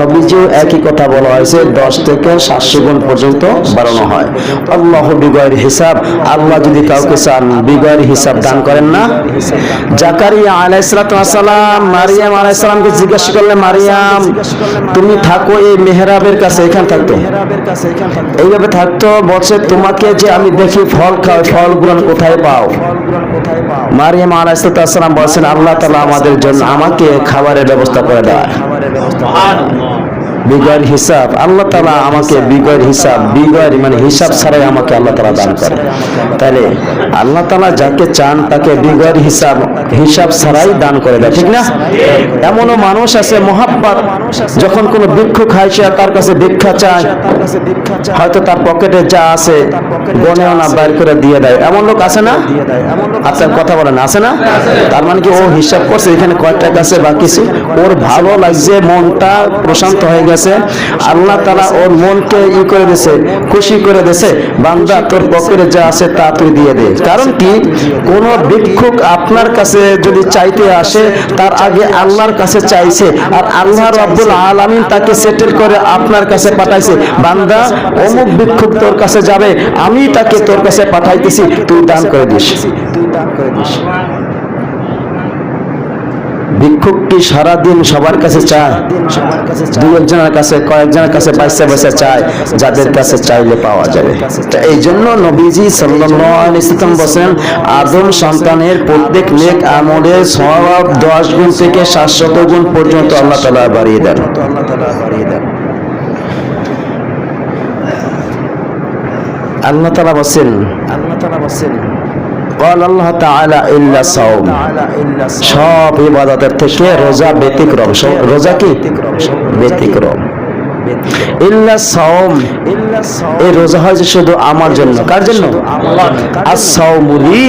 নবীজিও একই কথা বলা হয়েছে, দশ থেকে সাতশো গুণ পর্যন্ত বাড়ানো হয়। আল্লাহ বিগয়ের হিসাব, আল্লাহ যদি কাউকে চান, বিগয়ের হিসাব দান করেন না। জাকারিয়া আলাইসালাম মারিয়াম আলাইসালামকে জিজ্ঞাসা করলে, মারিয়াম, তুমি থাকো এই মেহরাবের কাছে, এখানে থাকতো। এইভাবে থাকতো, বলছে, তোমাকে যে আমি দেখি ফল খাও ফল ফলগুলো কোথায় পাও? মারিয়াম আলাইসালাম বলছেন, আল্লাহ তালা আমাদের জন্য আমাকে খাবারের ব্যবস্থা করে দেয়। বিগয়ের হিসাব। আল্লাহ তালা আমাকে বিগয়ের হিসাব বিগয়ের মানে হিসাব ছাড়াই আমাকে আল্লাহ তালা দান করে। তাহলে আল্লাহ তালা যাকে চান তাকে বিগয়ের হিসাব হিসাব ছাড়াই দান করে দেয়, ঠিক না? এমনও মানুষ আছে, মহাব্বাত, যখন কোনো ভিক্ষু খায়, সে তার কাছে ভিক্ষা চায়। হয়তো তার পকেটে যা আছে, গনেও না বাইর করে দিয়ে দেয়। এমন লোক আছে না? আপনার কথা বলেন, আছে না? তার মানে কি ও হিসাব করছে, এখানে কয় টাকা আছে বা কিছু ওর ভালো লাগছে, মনটা প্রশান্ত হয়ে গেছে। আল্লাহ তালা ওর মনকে ই করে দিছে, খুশি করে দিছে, বান্দা তোর পকেটে যা আছে তা তুই দিয়ে দে। কারণ কি? কোন ভিক্ষুক আপনার কাছে যদি চাইতে আসে, তার আগে আল্লাহর কাছে চাইছে, আর আল্লাহ রব্বুল আলামিন তাকে সেটেল করে আপনার কাছে পাঠাইছে। বান্দা, অমুক ভিক্ষুক তোর কাছে যাবে, আমি তাকে তোর কাছে পাঠাইতেছি, তুই দান করে দিস। তুই দান করে দিস। ভিক্ষুক কি সারাদিন সবার কাছে চায়। দু একজনের কাছে, কয়েকজনের কাছে পয়সা পয়সা চায়, যাদের কাছে চাইলে পাওয়া যাবে। এই জন্য নবীজি সাল্লাম বসেন আদম সন্তানের প্রত্যেক নেক আমলের সব দশ গুণ থেকে সাতশত গুণ পর্যন্ত আল্লাহ তালা বাড়িয়ে দেন। আল্লাহ তালা বাড়িয়ে দেন আল্লাহ তালা বসেন আল্লাহ তালা বসেন قال الله تعالى إلا صوم সব ইবাদতের থেকে রোজা ব্যতিক্রম সব- রোজা কি ব্যতিক্রম ইল্লা সাওম এই রোজা হয় যে শুধু আমার জন্য কার জন্য আর সাওমুলি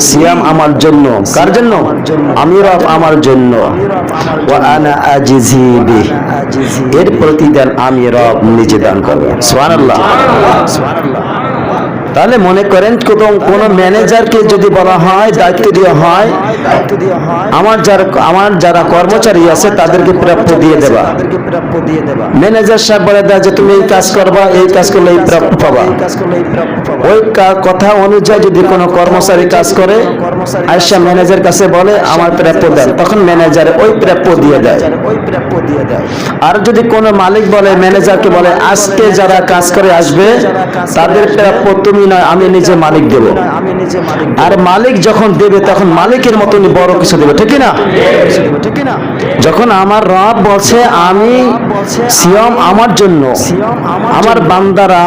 সিয়াম আমার জন্য কার জন্য আমি রব আমার জন্য ওয়া আনা আজিজি বিহ এর প্রতিদান আমি রব নিজে দান করব সুবহানাল্লাহ সুবহানাল্লাহ তাহলে মনে করেন কোন ম্যানেজারকে যদি বলা হয়, দায়িত্ব দেওয়া হয়, আমার যারা আমার যারা কর্মচারী আছে, তাদেরকে প্রাপ্য দিয়ে দেবা। ম্যানেজার সাহেব বলে দেয় যে, তুমি এই কাজ করবা, এই কাজ করলে এই প্রাপ্য পাবা। ওই কথা অনুযায়ী যদি কোনো কর্মচারী কাজ করে আয়সা ম্যানেজার কাছে বলে আমার প্রাপ্য দেন। তখন ম্যানেজার ওই প্রাপ্য দিয়ে দেয়। আর যদি কোনো মালিক বলে ম্যানেজারকে বলে আজকে যারা কাজ করে আসবে তাদের প্রাপ্য তুমি নয় আমি নিজে মালিক দেব। আর মালিক যখন দেবে তখন মালিকের মতনই বড় কিছু দেবে ঠিক না যখন আমার রব বলছে আমি সিয়ম আমার জন্য আমার বান্দারা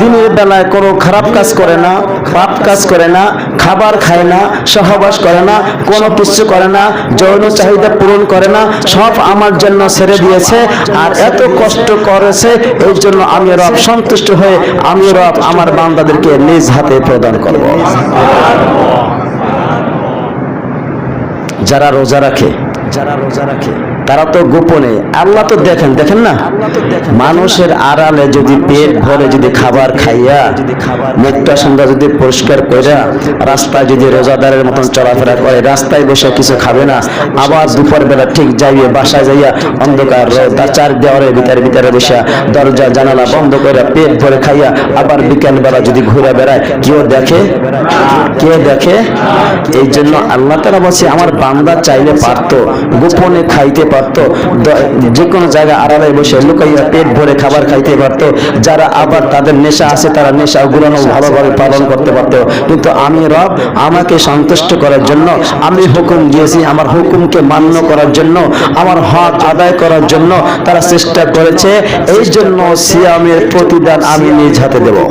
দিনের বেলায় কোনো খারাপ কাজ করে না পাপ কাজ করে না খাবার খায় না সহবাস করে না কোনো কিছু করে না যৌন চাহিদা পূরণ করে না সব আমার জন্য ছেড়ে দিয়েছে আর এত কষ্ট করেছে এই জন্য আমি রব সন্তুষ্ট হয়ে আমি রব আমার বান্দাদেরকে নিজ হাতে প্রদান করব। যারা রোজা রাখে যারা রোজা রাখে তারা তো গোপনে। আল্লাহ তো দেখেন দেখেন না? মানুষের আড়ালে যদি পেট ভরে যদি খাবার খাইয়া মুখটা সুন্দর যদি পরিষ্কার কইরা রাস্তায় যদি রোজাদারের মতন চলাফেরা করে রাস্তায় বসে কিছু খাবে না আবার দুপুর বেলা ঠিক যাইয়ে বাসায় যাইয়া অন্ধকার রোদ চার দেওয়ারের ভিতরে ভিতরে বসে দরজা জানালা বন্ধ করে পেট ভরে খাইয়া আবার বিকেল বেলা যদি ঘুরে বেড়ায় কেউ দেখে? কে দেখে? এই জন্য আল্লাহ তারা বলছে আমার বান্দা চাইলে পারতো গোপনে খাইতে পারতো দ- যে কোনো জায়গায় আড়ালে বসে লুকাইয়া পেট ভরে খাবার খাইতে পারতো। যারা আবার তাদের নেশা আছে, তারা নেশা গুলানো ভালোভাবে পালন করতে পারতো। কিন্তু আমি রব, আমাকে সন্তুষ্ট করার জন্য, আমি হুকুম দিয়েছি আমার হুকুমকে মান্য করার জন্য, আমার হক আদায় করার জন্য তারা চেষ্টা করেছে। এই জন্য সিয়ামের প্রতিদান আমি নিজ হাতে দেব।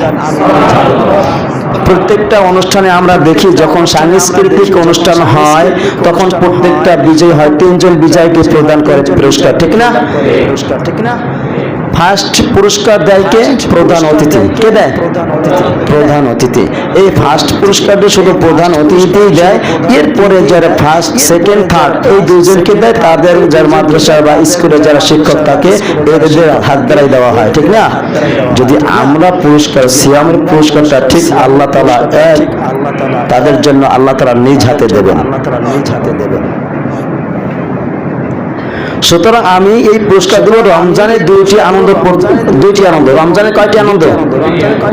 প্রত্যেকটা অনুষ্ঠানে আমরা দেখি যখন সাংস্কৃতিক অনুষ্ঠান হয়, তখন প্রত্যেকটা বিজয় হয়। তিনজন বিজয়কে প্রদান করে পুরস্কার, ঠিক না? পুরস্কার ঠিক না ফার্স্ট পুরস্কার দেয় কে? প্রধান অতিথি। কে? দেয়? প্রধান অতিথি। এই ফার্স্ট পুরস্কারটা শুধু প্রধান অতিথিই দেয় এরপরে যারা ফার্স্ট সেকেন্ড থার্ড এই দুজনকে দেয় তাদের যার মাদ্রাসা বা স্কুলে যারা শিক্ষক থাকে এদের হাত দ্বারাই দেওয়া হয় ঠিক না? যদি আমরা পুরস্কার সিয়ামের পুরস্কারটা ঠিক আল্লাহ তালা এক তাদের জন্য আল্লাহ তালা নিজ হাতে দেবেন। আল্লাহ তালা নিজ হাতে দেবেন। সুতরাং আমি এই পুরস্কার দিব রমজানের দুইটি আনন্দ দুইটি আনন্দ। রমজানের কয়টি আনন্দ?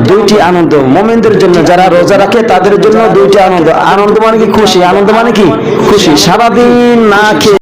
দুইটি আনন্দ। মোমেনদের জন্য যারা রোজা রাখে, তাদের জন্য দুইটি আনন্দ। আনন্দ মানে কি? খুশি। আনন্দ মানে কি? খুশি। সারাদিন না খেয়ে